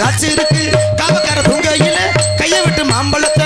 காய்ச்சிருக்கு. காவக்கார தூங்கையில கையை விட்டு மாம்பழத்தை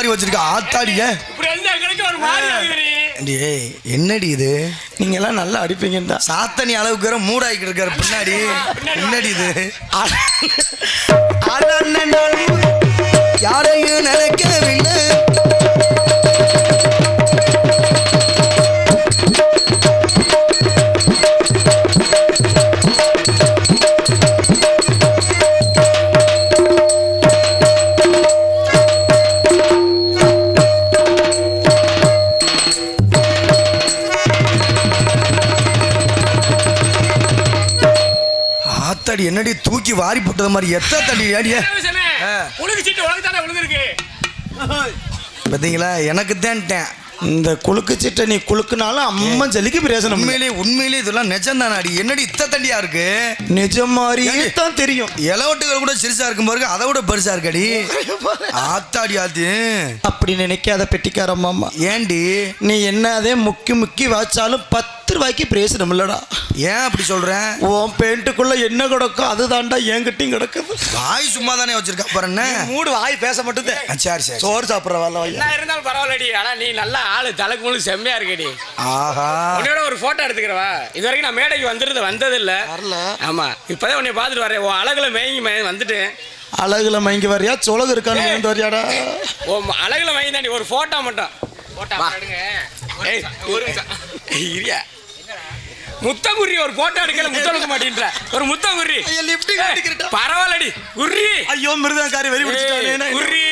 மாதிரி வச்சிருக்க ஆத்தாடிய. என்னடி இது? நீங்க எல்லாம் நல்லா அடிப்பீங்கன்னு தான் சாத்தனி அளவுக்கு மூடாய்க்கிட்டு இருக்காரு பின்னாடி. என்னடி இது? யாரையும் நினைக்கவில்லை ஆத்தாடி என்னடி தூக்கி வாரி போட்டது மாதிரி? எத்த தடி தானே விழுந்திருக்கு. பார்த்தீங்களா எனக்கு தேன்ட்டேன். இந்த குலுக்கு சீட்டை நீ குலுக்குனாலும் அம்மா ஜலிக்கு பிரயோசனம் இல்லை. உண்மையிலே உண்மையிலே இதெல்லாம் நிஜம் அடி? என்னடி இத்த தண்டியா இருக்கு? நிஜம் ஏண்டி? தான் தெரியும். இலவட்டுகள் கூட சிறுசா இருக்கும் பாருங்க அதை விட பெருசா இருக்கடி ஆத்தாடி ஆத்து. அப்படி நினைக்காத பெட்டிக்கார மாமா. ஏண்டி? நீ என்னதே முக்கி முக்கி வாச்சாலும் பத்து ரூபாய்க்கு பிரயோசனம் இல்லடா ஏன் அப்படி சொல்றேன் உன் பேண்ட்டுக்குள்ள என்ன கிடக்கும் அதுதான்டா என்கிட்டயும் கிடக்குது. வாய் சும்மா தானே வச்சிருக்கா பாரு என்ன? மூடு வாய் பேச மட்டும் ஆ, சரி சரி சோறு சாப்பிட்ற வரல என்ன இருந்தாலும் பரவாயில்லடி ஆனா நீ நல்லா ஆளு தலைக்கு முழு செம்மையா இருக்கடி. ஆஹா. உன்னையோட ஒரு போட்டோ எடுத்துக்கிறவா? இது வரைக்கும் நான் மேடைக்கு வந்துருந்து வந்தது இல்ல வரல. ஆமா இப்பதான் உன்னை பார்த்துட்டு வரேன். உன் அழகுல மேங்கி மே- வந்துட்டேன். அழகுல மயங்கி வரியா? சொலகு இருக்கான்னு வந்து வரியாடா? உன் அழகுல மயங்கி தாண்டி ஒரு போட்டோ மட்டும். போட்டோ எடுங்க. ஏய் ஒரு நிமிஷம். இரியா. முத்தங்குரி ஒரு போட்டோ எடுக்கல முத்தம் எடுக்க மாட்டேன்ற. ஒரு முத்தங்குரி க்கு அடிக்கிறட்டா? பரவாயில்லடி. குர்ரி. ஐயோ மிருதங்காரி வெறி பிடிச்சிட்டானே குர்ரி.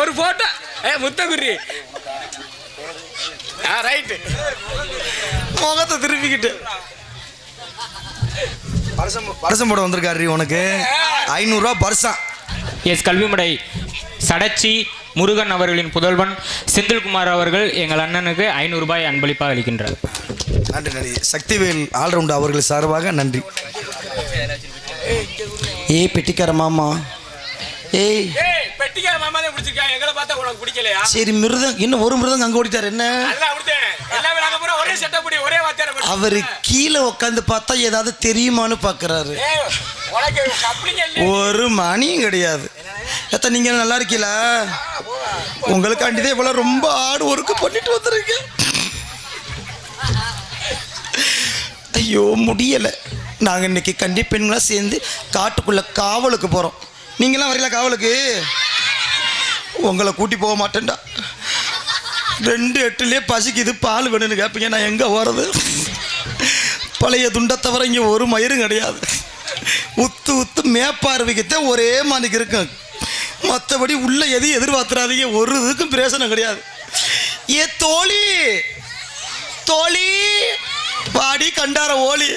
ஒரு போட்டோ ஏ முத்தங்குரி ஆ ரைட்டு முகத்தை திருப்பிக்கிட்டு. பரிசம் போட வந்திருக்காரு உனக்கு. ஐநூறுரூவா பரிசம் எஸ் கல்விமடை சடச்சி முருகன் அவர்களின் புதல்வன் செந்தில்குமார் அவர்கள் எங்கள் அண்ணனுக்கு ஐநூறு ரூபாய் அன்பளிப்பாக அளிக்கின்றார். நன்றி. நன்றி சக்திவேல் ஆல்ரவுண்ட் அவர்கள் சார்பாக நன்றி. ஏய் பெட்டிக்கார மாமா. ஏய். சரி மிருதம் இன்னும் ஒரு மிருதம் அங்க ஓடிட்டார். என்ன? ஒரே ஒரே அவரு கீழே உட்காந்து பார்த்தா ஏதாவது தெரியுமான்னு பாக்குறாரு. ஒரு மணியும் கிடையாது. எத்த நீங்க நல்லா இருக்கீங்களா? உங்களுக்காண்டிதான் இவ்வளவு ரொம்ப ஆடு ஒர்க்கு பண்ணிட்டு வந்திருக்கேன். ஐயோ முடியலை. நாங்கள் இன்னைக்கு கண்டி பெண்களாக சேர்ந்து காட்டுக்குள்ளே காவலுக்கு போகிறோம் நீங்களாம் வரல காவலுக்கு? உங்களை கூட்டி போக மாட்டேன்டா. ரெண்டு எட்டுலேயே பசிக்குது பால் வேணும்னு கேட்பீங்க நான் எங்கே போகிறது பழைய துண்டை தவிர இங்கே ஒரு மயிரும் கிடையாது. உத்து உத்து மேப்பார்வைக்குத்தான் ஒரே மாதிரி இருக்கும் மற்றபடி உள்ள எதையும் எதிர்பார்த்துறாதீங்க ஒரு இதுக்கும் பிரயோசனம் கிடையாது. ஏ தோழி! தோழி! பாடி கண்டார ஓலி.